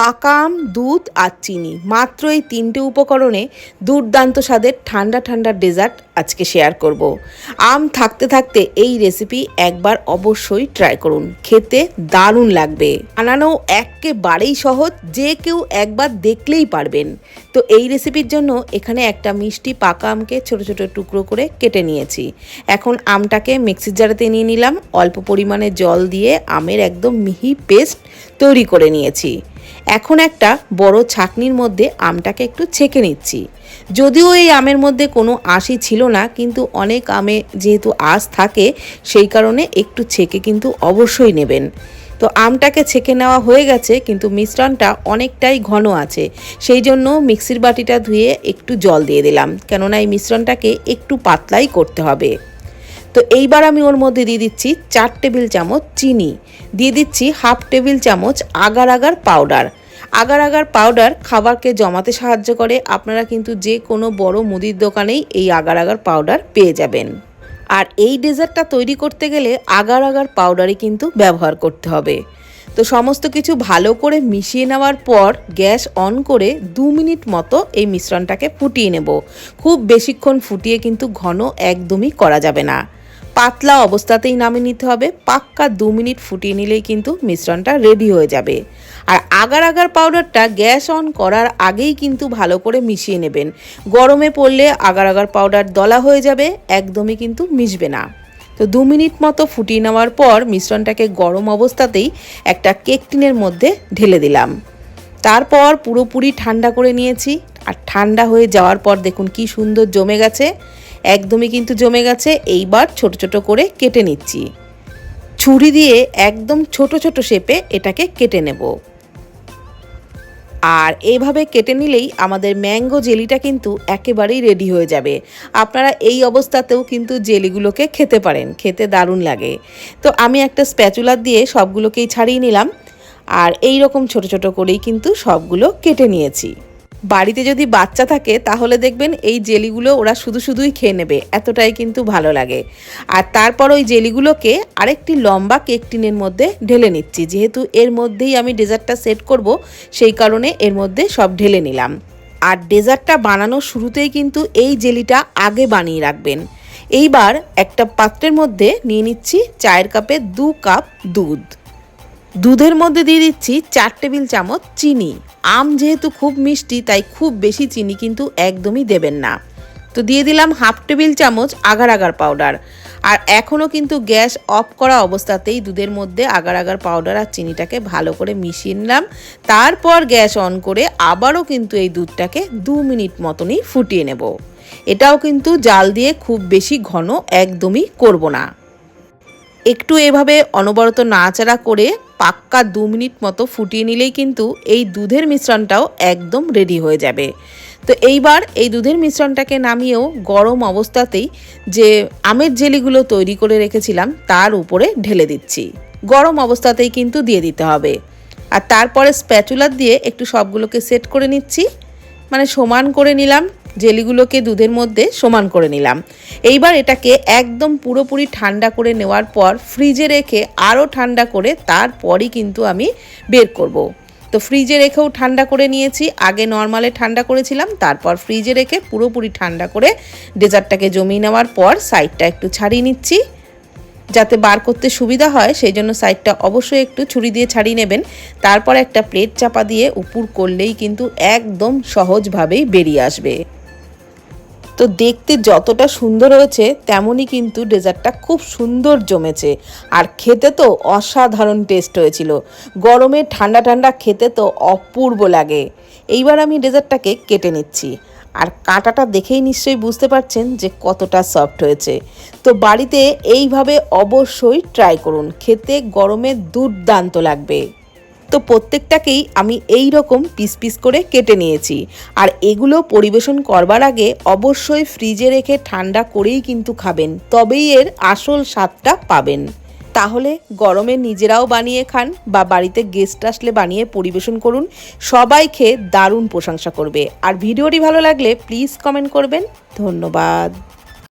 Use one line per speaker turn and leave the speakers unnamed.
পাকা আম দুধ আর চিনি। মাত্র এই তিনটে উপকরণে দুর্দান্ত স্বাদের ঠান্ডা ঠান্ডা ডেজার্ট আজকে শেয়ার করব। আম থাকতে থাকতে এই রেসিপি একবার অবশ্যই ট্রাই করুন। খেতে দারুণ লাগবে। বানানো একেবারেই সহজ, যে কেউ একবার দেখলেই পারবেন। তো এই রেসিপির জন্য এখানে একটা মিষ্টি পাকা আমকে ছোট ছোট টুকরো করে কেটে নিয়েছি। এখন আমটাকে মিক্সির জারেতে নিয়ে নিলাম। অল্প পরিমাণে জল দিয়ে আমের একদম মিহি পেস্ট তৈরি করে নিয়েছি। এখন একটা বড় ছাকনির মধ্যে আমটাকে একটু ছেঁকে নিচ্ছি। যদিও এই আমের মধ্যে কোনো আঁশই ছিল না, কিন্তু অনেক আমে যেহেতু আঁশ থাকে, সেই কারণে একটু ছেঁকে কিন্তু অবশ্যই নেবেন। তো আমটাকে ছেঁকে নেওয়া হয়ে গেছে, কিন্তু মিশ্রণটা অনেকটাই ঘন আছে। সেই জন্য মিক্সির বাটিটা ধুয়ে একটু জল দিয়ে দিলাম, কেননা এই মিশ্রণটাকে একটু পাতলাই করতে হবে। তো এইবার আমি ওর মধ্যে দিয়ে দিচ্ছি চার টেবিল চামচ চিনি। দিয়ে দিচ্ছি হাফ টেবিল চামচ agar agar powder. Agar agar powder খাবারকে জমাতে সাহায্য করে। আপনারা কিন্তু যে কোনো বড় মুদির দোকানেই এই আগার আগার পাউডার পেয়ে যাবেন। আর এই ডেজার্টটা তৈরি করতে গেলে আগার আগার পাউডারই কিন্তু ব্যবহার করতে হবে। তো সমস্ত কিছু ভালো করে মিশিয়ে নেওয়ার পর গ্যাস অন করে দু মিনিট মতো এই মিশ্রণটাকে ফুটিয়ে নেব। খুব বেশিক্ষণ ফুটিয়ে কিন্তু ঘন একদমই করা যাবে না। পাতলা অবস্থাতেই নামিয়ে নিতে হবে। পাক্কা দু মিনিট ফুটিয়ে নিলেই কিন্তু মিশ্রণটা রেডি হয়ে যাবে। আর আগার আগার পাউডারটা গ্যাস অন করার আগেই কিন্তু ভালো করে মিশিয়ে নেবেন। গরমে পড়লে আগার আগার পাউডার দলা হয়ে যাবে, একদমই কিন্তু মিশবে না। তো দু মিনিট মতো ফুটিয়ে নেওয়ার পর মিশ্রণটাকে গরম অবস্থাতেই একটা কেক টিনের মধ্যে ঢেলে দিলাম। তারপর পুরোপুরি ঠান্ডা করে নিয়েছি। আর ঠান্ডা হয়ে যাওয়ার পর দেখুন কি সুন্দর জমে গেছে। একদমই কিন্তু জমে গেছে। এইবার ছোট ছোট করে কেটে নিচ্ছি। ছুরি দিয়ে একদম ছোট ছোট শেপে এটাকে কেটে নেব। আর এইভাবে কেটে নিলেই আমাদের ম্যাঙ্গো জেলিটা কিন্তু একেবারেই রেডি হয়ে যাবে। আপনারা এই অবস্থাতেও কিন্তু জেলিগুলোকে খেতে পারেন, খেতে দারুণ লাগে। তো আমি একটা স্প্যাচুলার দিয়ে সবগুলোকেই ছাড়িয়ে নিলাম। আর এই রকম ছোট ছোট করেই কিন্তু সবগুলো কেটে নিয়েছি। বাড়িতে যদি বাচ্চা থাকে, তাহলে দেখবেন এই জেলিগুলো ওরা শুধু শুধুই খেয়ে নেবে। এতটাই কিন্তু ভালো লাগে। আর তারপর ওই জেলিগুলোকে আরেকটি লম্বা কেক টিনের মধ্যে ঢেলে নিচ্ছি। যেহেতু এর মধ্যেই আমি ডেজার্টটা সেট করব, সেই কারণে এর মধ্যে সব ঢেলে নিলাম। আর ডেজার্টটা বানানোর শুরুতেই কিন্তু এই জেলিটা আগে বানিয়ে রাখবেন। এইবার একটা পাত্রের মধ্যে নিয়ে নিচ্ছি চায়ের কাপে দু কাপ দুধ। দুধের মধ্যে দিয়ে দিচ্ছি চার টেবিল চামচ চিনি। আম যেহেতু খুব মিষ্টি, তাই খুব বেশি চিনি কিন্তু একদমই দেবেন না। তো দিয়ে দিলাম হাফ টেবিল চামচ আগার আগার পাউডার। আর এখনও কিন্তু গ্যাস অফ করা অবস্থাতেই দুধের মধ্যে আগার আগার পাউডার আর চিনিটাকে ভালো করে মিশিয়ে নিলাম। তারপর গ্যাস অন করে আবারও কিন্তু এই দুধটাকে দু মিনিট মতনই ফুটিয়ে নেব। এটাও কিন্তু জাল দিয়ে খুব বেশি ঘন একদমই করব না। একটু এভাবে অনবরত নাড়াচাড়া করে পাক্কা দু মিনিট মতো ফুটিয়ে নিলেই কিন্তু এই দুধের মিশ্রণটাও একদম রেডি হয়ে যাবে। তো এইবার এই দুধের মিশ্রণটাকে নামিয়েও গরম অবস্থাতেই যে আমের জেলিগুলো তৈরি করে রেখেছিলাম, তার উপরে ঢেলে দিচ্ছি। গরম অবস্থাতেই কিন্তু দিয়ে দিতে হবে। আর তারপরে স্প্যাচুলার দিয়ে একটু সবগুলোকে সেট করে নিচ্ছি। মানে সমান করে নিলাম। জেলিগুলোকে দুধের মধ্যে সমান করে নিলাম। এইবার এটাকে একদম পুরোপুরি ঠান্ডা করে নেওয়ার পর ফ্রিজে রেখে আরও ঠান্ডা করে তারপরই কিন্তু আমি বের করব। তো ফ্রিজে রেখেও ঠান্ডা করে নিয়েছি, আগে নর্মালে ঠান্ডা করেছিলাম, তারপর ফ্রিজে রেখে পুরোপুরি ঠান্ডা করে ডেজার্টটাকে জমিয়ে নেওয়ার পর সাইডটা একটু ছাড়িয়ে নিচ্ছি। যাতে বার করতে সুবিধা হয়, সেই জন্য সাইডটা অবশ্যই একটু ছুরি দিয়ে ছাড়িয়ে নেবেন। তারপর একটা প্লেট চাপা দিয়ে উপুর করলেই কিন্তু একদম সহজভাবেই বেরিয়ে আসবে। তো দেখতে যতটা সুন্দর হয়েছে, তেমনই কিন্তু ডেজার্টটা খুব সুন্দর জমেছে। আর খেতে তো অসাধারণ টেস্ট হয়েছিল। গরমে ঠান্ডা ঠান্ডা খেতে তো অপূর্ব লাগে। এইবার আমি ডেজার্টটাকে কেটে নিচ্ছি। আর কাঁটাটা দেখেই নিশ্চয়ই বুঝতে পারছেন যে কতটা সফট হয়েছে। তো বাড়িতে এইভাবে অবশ্যই ট্রাই করুন। খেতে গরমে দুর্দান্ত লাগবে। তো প্রত্যেকটাকেই আমি এই রকম পিস পিস করে কেটে নিয়েছি। আর এগুলো পরিবেশন করবার আগে অবশ্যই ফ্রিজে রেখে ঠান্ডা করেই কিন্তু খাবেন, তবেই এর আসল স্বাদটা পাবেন। তাহলে গরমে নিজেরাও বানিয়ে খান বা বাড়িতে গেস্ট আসলে বানিয়ে পরিবেশন করুন, সবাই খেয়ে দারুণ প্রশংসা করবে। আর ভিডিওটি ভালো লাগলে প্লিজ কমেন্ট করবেন। ধন্যবাদ।